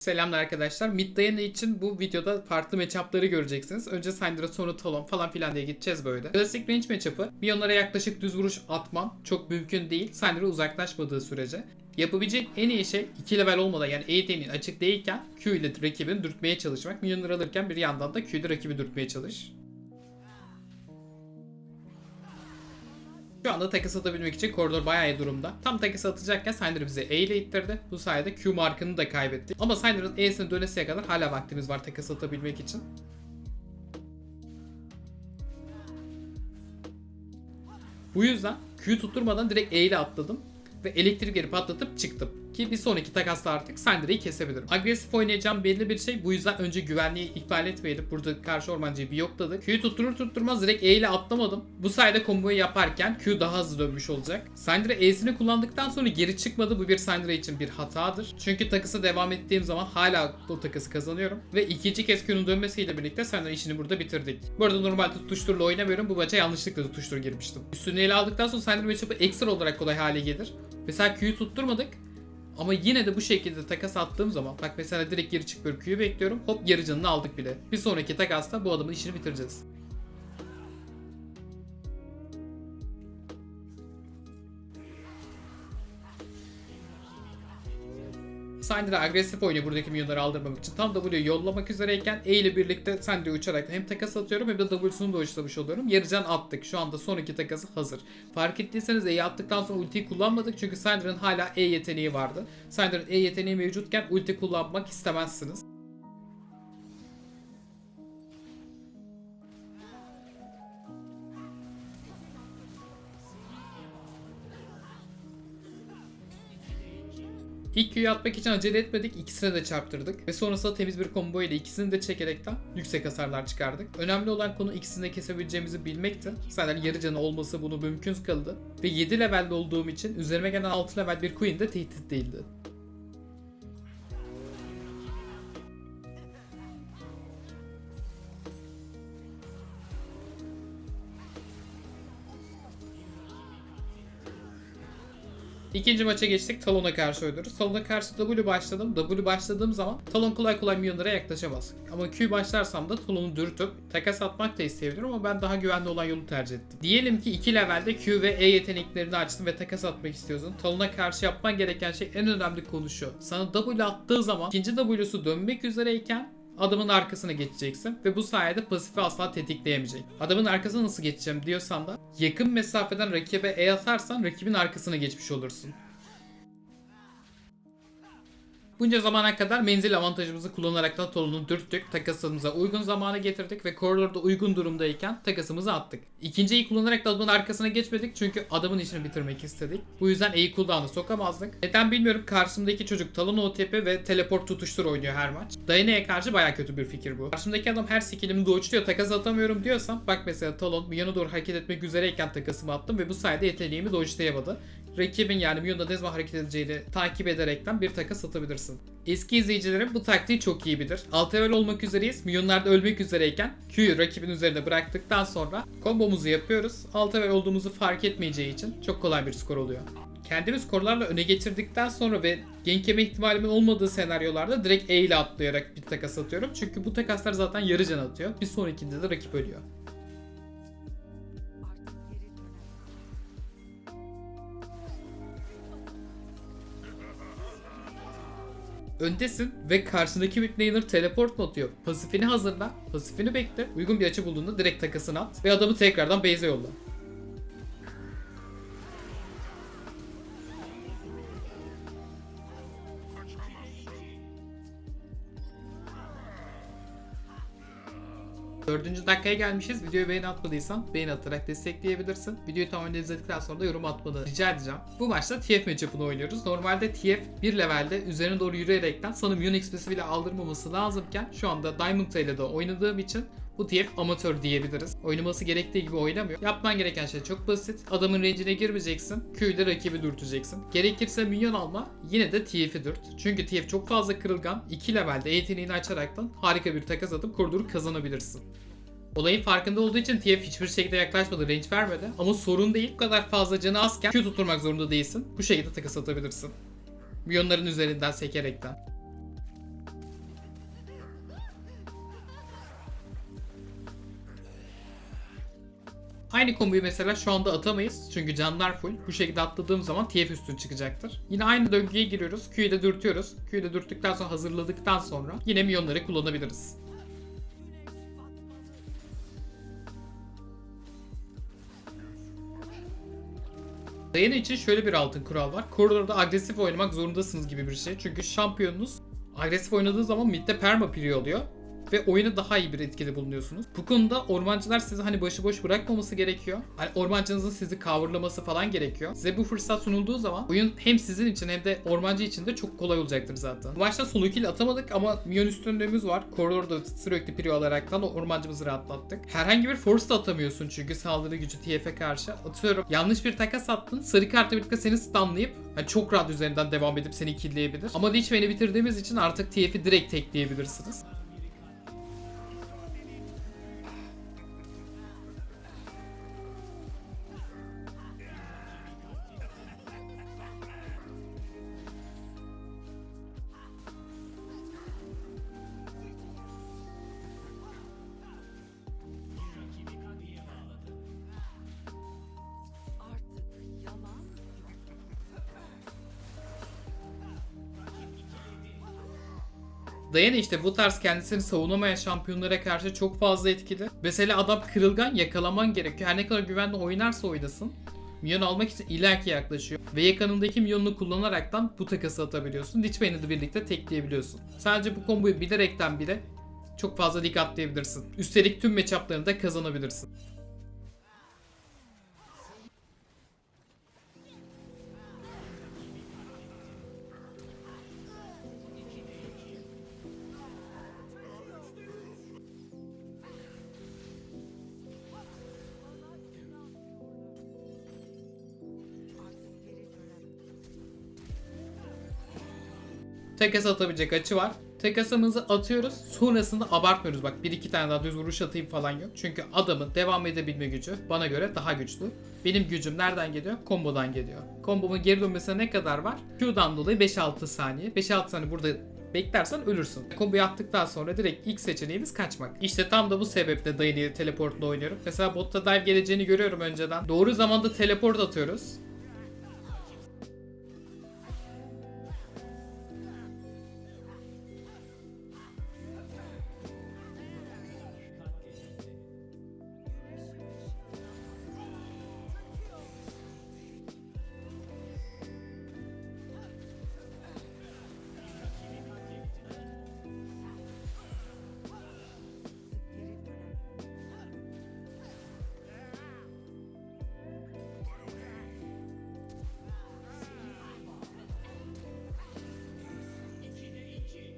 Selamlar arkadaşlar. Mid için bu videoda farklı matchup'ları göreceksiniz. Önce Syndra sonra Talon falan filan diye gideceğiz böyle. Klasik range matchup'ı. Minyonlara yaklaşık düz vuruş atman çok mümkün değil. Syndra uzaklaşmadığı sürece. Yapabileceğin en iyi şey 2 level olmadan yani AD'nin açık değilken Q ile rakibini dürtmeye çalışmak. Minyonları alırken bir yandan da Q ile rakibi dürtmeye çalış. Şu anda takas atabilmek için koridor bayağı iyi durumda. Tam takas atacakken Syndra bize E ile ittirdi. Bu sayede Q markını da kaybettik. Ama Syndra'nın E'sini dönesiye kadar hala vaktimiz var takas atabilmek için. Bu yüzden Q'yu tutturmadan direkt E ile atladım. Ve elektrik geri patlatıp çıktım. Ki bir sonraki takasta artık Syndra'yı kesebilirim. Agresif oynayacağım belli bir şey. Bu yüzden önce güvenliği ihmal etmeyelim. Burada karşı ormancıyı bir yokladık. Q'yu tutturur tutturmaz direkt E ile atlamadım. Bu sayede komboyu yaparken Q daha hızlı dönmüş olacak. Syndra E'sini kullandıktan sonra geri çıkmadı. Bu bir Syndra için bir hatadır. Çünkü takısa devam ettiğim zaman hala o takısı kazanıyorum. Ve ikinci kez Q'nun dönmesiyle birlikte Syndra işini burada bitirdik. Bu arada normalde tutuşturla oynamıyorum. Bu maça yanlışlıkla tutuştur girmiştim. Üstünü ele aldıktan sonra Syndra matchup'ı ekstra olarak kolay hale gelir. Mesela Q'yu tutturmadık. Ama yine de bu şekilde takas attığım zaman bak mesela direkt geri çık Q'yu bekliyorum. Hop yarı canını aldık bile. Bir sonraki takasta bu adamın işini bitireceğiz. Syndra agresif oynuyor buradaki milyonları aldırmamak için. Tam W'yu yollamak üzereyken E ile birlikte Syndra'yı uçarak hem takas atıyorum hem de W'sunu da uçlamış oluyorum. Yarıcan attık. Şu anda sonraki takası hazır. Fark ettiyseniz E'yi attıktan sonra ultiyi kullanmadık. Çünkü Syndra'nın hala E yeteneği vardı. Syndra'nın E yeteneği mevcutken ulti kullanmak istemezsiniz. İlk Q'yu atmak için acele etmedik. ikisine de çarptırdık. Ve sonrasında temiz bir combo ile ikisini de çekerekten yüksek hasarlar çıkardık. Önemli olan konu ikisini de kesebileceğimizi bilmekti. Zaten yarı canı olması bunu mümkün kıldı. Ve 7 levelde olduğum için üzerime gelen 6 level bir Queen de tehdit değildi. İkinci maça geçtik. Talon'a karşı oynuyoruz. Talon'a karşı W başladım. W başladığım zaman Talon kolay kolay milyonlara yaklaşamaz. Ama Q başlarsam da Talon'u dürtüp takas atmak da isteyebilirim ama ben daha güvenli olan yolu tercih ettim. Diyelim ki 2 levelde Q ve E yeteneklerini açtın ve takas atmak istiyorsun. Talon'a karşı yapman gereken şey en önemli konu şu. Sana W attığı zaman ikinci W'su dönmek üzereyken adamın arkasına geçeceksin ve bu sayede pasifi asla tetikleyemeyecek. Adamın arkasına nasıl geçeceğim diyorsan da yakın mesafeden rakibe E atarsan rakibin arkasına geçmiş olursun. Bunca zamana kadar menzil avantajımızı kullanarak da Talon'u dürttük. Takasımıza uygun zamana getirdik ve koridorda uygun durumdayken takasımızı attık. İkinciyi kullanarak da adamın arkasına geçmedik çünkü adamın işini bitirmek istedik. Bu yüzden E'yi cooldown'a sokamazdık. Neden bilmiyorum karşımdaki çocuk Talon OTP ve teleport tutuştur oynuyor her maç. Dayana'ya karşı baya kötü bir fikir bu. Karşımdaki adam her skillimi dodge'luyor takas atamıyorum diyorsam bak mesela Talon yana doğru hareket etmek üzereyken takasımı attım ve bu sayede yeteneğimi dodge'layamadı rakibin yani Minyon'da ne zaman hareket edeceğini takip ederekten bir takas atabilirsin. Eski izleyicilerim bu taktiği çok iyi bilir. Alt level olmak üzereyiz. Minyonlar da ölmek üzereyken Q'yu rakibin üzerine bıraktıktan sonra kombomuzu yapıyoruz. Alt level olduğumuzu fark etmeyeceği için çok kolay bir skor oluyor. Kendimi skorlarla öne geçirdikten sonra ve gank yeme ihtimalimin olmadığı senaryolarda direkt E ile atlayarak bir takas atıyorum. Çünkü bu takaslar zaten yarı can atıyor. Bir sonrakinde de rakip ölüyor. Öndesin ve karşındaki midlaner teleport mu atıyor? Pasifini hazırla, pasifini bekle. Uygun bir açı bulduğunda direkt takasını at ve adamı tekrardan base'e yolla. Dördüncü dakikaya gelmişiz. Videoyu beğeni atmadıysan beğeni atarak destekleyebilirsin. Videoyu tamamen izledikten sonra da yorum atmanı rica edeceğim. Bu maçta TF matchup'ını oynuyoruz. Normalde TF bir levelde üzerine doğru yürüyerekten Ion XP'si bile aldırmaması lazımken şu anda Diamond ile de oynadığım için bu TF amatör diyebiliriz. Oynaması gerektiği gibi oynamıyor. Yapman gereken şey çok basit. Adamın range'ine girmeyeceksin. Q ile rakibi dürteceksin. Gerekirse minyon alma yine de TF'i dürt. Çünkü TF çok fazla kırılgan. 2 levelde yeteneğini açaraktan harika bir takas atıp koridoru kazanabilirsin. Olayın farkında olduğu için TF hiçbir şekilde yaklaşmadı, range vermedi. Ama sorun değil, bu kadar fazla canı azken Q tutturmak zorunda değilsin. Bu şekilde takas atabilirsin. Milyonların üzerinden sekerekten. Aynı komboyu mesela şu anda atamayız. Çünkü canlar full. Bu şekilde atladığım zaman TF üstün çıkacaktır. Yine aynı döngüye giriyoruz. Q'yu da dürtüyoruz. Q'yu da dürttükten sonra hazırladıktan sonra yine milyonları kullanabiliriz. Dayana için şöyle bir altın kural var. Koridorda agresif oynamak zorundasınız gibi bir şey. Çünkü şampiyonunuz agresif oynadığı zaman midde perma piri oluyor. Ve oyuna daha iyi bir etkide bulunuyorsunuz. Bu konuda ormancılar sizi hani başıboş bırakmaması gerekiyor. Hani ormancınızın sizi coverlaması falan gerekiyor. Size bu fırsat sunulduğu zaman oyun hem sizin için hem de ormancı için de çok kolay olacaktır zaten. Bu maçta solo kill atamadık ama minyon üstünlüğümüz var. Koridorda sürekli piri alaraktan ormancımızı rahatlattık. Herhangi bir force da atamıyorsun çünkü saldırı gücü TF'e karşı. Atıyorum yanlış bir takas attın. Sarı kartla birlikte seni stunlayıp hani çok rahat üzerinden devam edip seni killleyebilir. Ama Lich Bane'i bitirdiğimiz için artık TF'i direkt tekleyebilirsiniz. Diana işte bu tarz kendisini savunamayan şampiyonlara karşı çok fazla etkili. Mesela adam kırılgan yakalaman gerekiyor. Her ne kadar güvenli oynarsa oynasın. Milyon almak için illaki yaklaşıyor. Ve yakınındaki milyonunu kullanaraktan bu takası atabiliyorsun. Bane'i de birlikte tekleyebiliyorsun. Sadece bu komboyu bilerekten bile çok fazla lig atlayabilirsin. Üstelik tüm matchuplarını da kazanabilirsin. Takas atabilecek açı var. Takasımızı atıyoruz. Sonrasında abartmıyoruz. Bak bir iki tane daha düz vuruş atayım falan yok. Çünkü adamın devam edebilme gücü bana göre daha güçlü. Benim gücüm nereden geliyor? Kombodan geliyor. Kombomun geri dönmesine ne kadar var? Q'dan dolayı 5-6 saniye. 5-6 saniye burada beklersen ölürsün. Komboyu attıktan sonra direkt ilk seçeneğimiz kaçmak. İşte tam da bu sebeple Daily'i teleportla oynuyorum. Mesela botta dive geleceğini görüyorum önceden. Doğru zamanda teleport atıyoruz.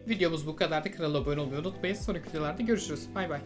Videomuz bu kadardı. Kanala abone olmayı unutmayın. Sonraki videolarda görüşürüz. Bay bay.